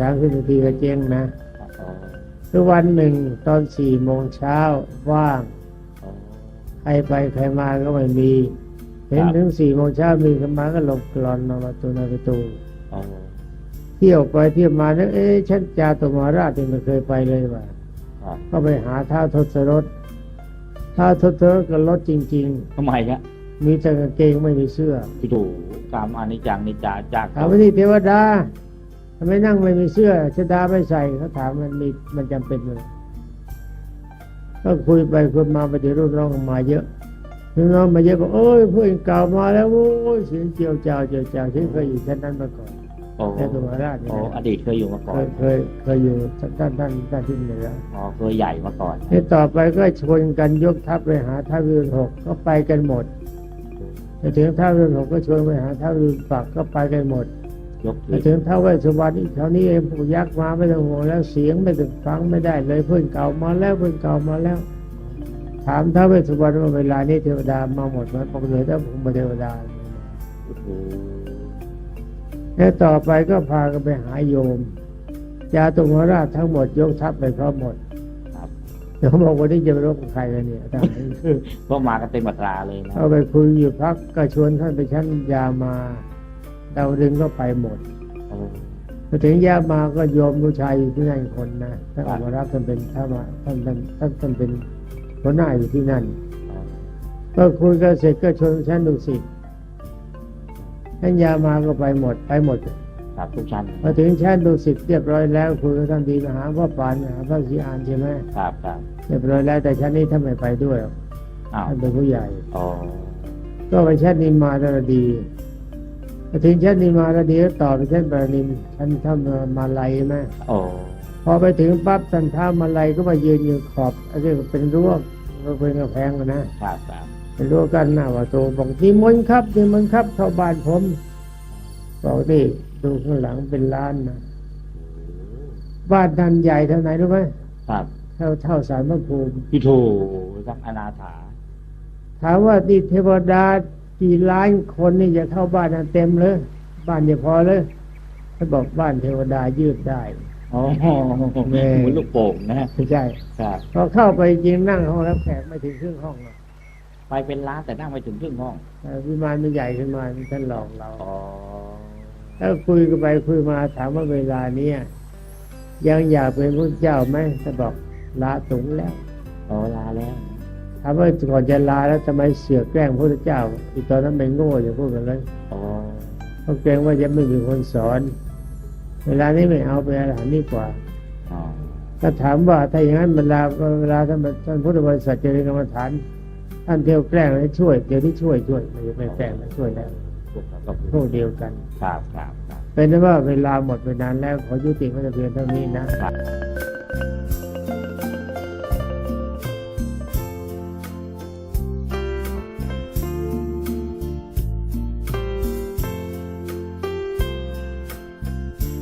สามสิบนาทีก็เจ๊งนะอ๋อคือวันหนึ่งตอนสี่โมงเช้าว่างอ๋อใครไปใครมาก็ไม่มี เห็นครับถึงสี่โมงเช้ามีกันมาก็หลบกลอนมาประตูในประตูอ๋อเที่ยวไปเที่ยวมาแล้วเอ๊ะฉันจาตุมาราชที่ไม่เคยไปเลยว่ะครับก็ไปหาท้าวทศรถท้าวทศรถก็รถจริงทำไมเนี่ยๆมีแต่กางเกงไม่มีเสื้อพี่ดูกามอานิจจังนิจจาจากถามว่าที่เทวดา ทำไมนั่งไม่มีเสื้อชดาไม่ใส่เขาถามมันมีมันจำเป็นเลยก็คุยไปคุยมาไปถึงรุ่นน้องมาเยอะรุ่นน้องมาเยอะบอกโอ้ยเพื่อนเก่ามาแล้วโอ้ยเสียงเจียวจ้าวเจียวจ้าวฉันเคยอยู่ชั้นนั้นมาก่อนโอ้แค่ตุมาราชนี่โอ้นะอดีตเคยอยู่มาก่อเคนยเคยเคยอยู่ท่านท่านท่านท่านที่เหนืออ๋อเคยใหญ่มาก่อนนี่ต่อไปก็ชวนกันยกทัพไปหาท้าววิรุณหกก็ไปกันหมดไปถึงท้าววิรุณหกก็ชวนไปหาท้าววิรุณปักก็ไปกันหมด ยกไปถือถึงท้าวเวสสุวรรณอีกเท่านี้เองปู่ยักษ์มาไม่ต้องห่วงแล้วเสียงไม่ต้องฟังไม่ได้เลยเพื่อนเก่ามาแล้วเพื่อนเก่ามาแล้ว ถามท้าวเวสสุวรรณว่าเวลานี้เทวดามาหมดไหมบอกเลยถ้าผมมาเทวดาโอ้โหแล้วต่อไปก็พากันไปหาโยมจาตุมราชทั้งหมดยกทัพไปพร้อมหมดครับเดี๋ยวเขาบอกวันนี้จะไปรบกับใครกันเนี่ยท่านก็มากันเต็มอัตราเลยนะเอาไปคุยอยู่พักก็ชวนท่านไปชั้นยามา ดาวดึงก็ไปหมดโอ้พอถึงยามาก็โยมผู้ชายอยู่ที่นั่นอีกคนนะท่านออกมารับท่านเป็นท่านมาท่านท่านท่านท่านเป็นหัวหน้าอยู่ที่นั่นอ๋อก็คุยกันเสร็จก็ชวนชั้นดุสิตท่านยามาก็ไปหมดไปหมดครับทุกชั้นพอถึงชั้นดุสิตเรียบร้อยแล้วคุยกับท่านดีมหาพ่อปานมหาพระศรีอานใช่ไหมครับครับเรียบร้อยแล้วแต่ชั้นนี้ท่านไม่ไปด้วยหรอกอ้าวท่านเป็นผู้ใหญ่อ๋อก็ไปชั้นนิมมารดี พอถึงชั้นนิมมารดีก็ต่อไปชั้นปรนิมชั้นท่านมาลัยใช่ไหมโอ้พอไปถึงปั๊บสันท้ามาลัยก็มายืนอยู่ขอบอันนี้เป็นรั้วก็เป็นกระแพงอะนะครับครับเป็นรั้วกันหน้าประตูบอกที่มนต์ครับที่มนต์ครับเข้าบ้านผมบอกนี่ดูข้างหลังเป็นล้านนะบ้านท่านใหญ่เท่าไหนรู้ไหมครับเท่าเท่าสารพระภูมิพี่ถูทั้งอนาถาถามว่าที่เทวดา กี่ล้านคนนี่จะเข้าบ้านนั้นเต็มเลย บ้านจะพอเลยเขาบอกบ้านเทวดายืดได้อ๋อแม่เหมือนลูกโป่งนะไม่ใช่ครับพอเข้าไปจริงนั่งห้องรับแขกไม่ถึงครึ่งห้องหรอกไปเป็นล้านแต่นั่งไปถึงครึ่งห้องแต่วิมานมันใหญ่ขึ้นมาท่านหลอกเราอ๋อแล้วคุยกันไปคุยมาถามว่าเวลาเนี้ยยังอยากเป็นพระเจ้าไหมท่านบอกลาสูงแล้วอ๋อลาแล้ว ถามว่าก่อนจะลาแล้วทำไมเสือกแกล้งพระเจ้าอีตอนนั้นไม่โง่อย่าพูดกันเลยอ๋อเพราะเกรงว่าจะไม่มีคนสอน เวลานี้ไม่เอาไปอาหารดีกว่าอ๋อถ้าถามว่าถ้าอย่างนั้นเวลาเวลาท่านท่านพุทธบริษัทเจริญกรรมฐานท่านเที่ยวแกล้งให้ช่วยเดี๋ยวที่ช่วยช่วยไม่ไม่แกล้งนะช่วยแล้วพวกเราก็พวกเดียวกันครับครับครับเป็นว่าเวลาหมดไปนานแล้วขอยุติไว้แต่เพียงเท่านี้นะครับ